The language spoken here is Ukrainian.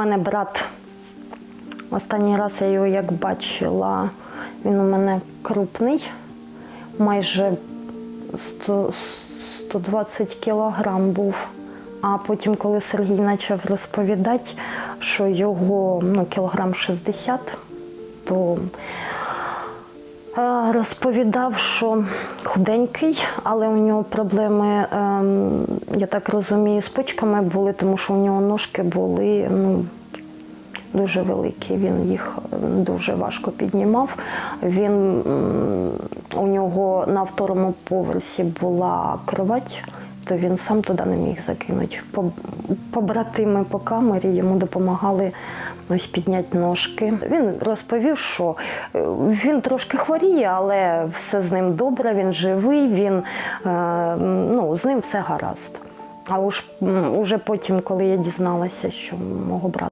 мене брат. Останній раз я його як бачила, він у мене крупний, майже 100, 120 кілограм був. А потім, коли Сергій почав розповідати, що його ну, кілограм 60, то Розповідав, що худенький, але у нього проблеми, ем, я так розумію, з почками були, тому що у нього ножки були ну, дуже великі. Він їх е, дуже важко піднімав. Він, у нього на второму поверсі була кровать, то він сам туди не міг закинути. По- Побратими по камері йому допомагали ось підняти ножки. Він розповів, що е, він трошки хворіє, але все з ним добре, він живий, він, е, ну, з ним все гаразд. А уж уже потім, коли я дізналася, що мого брата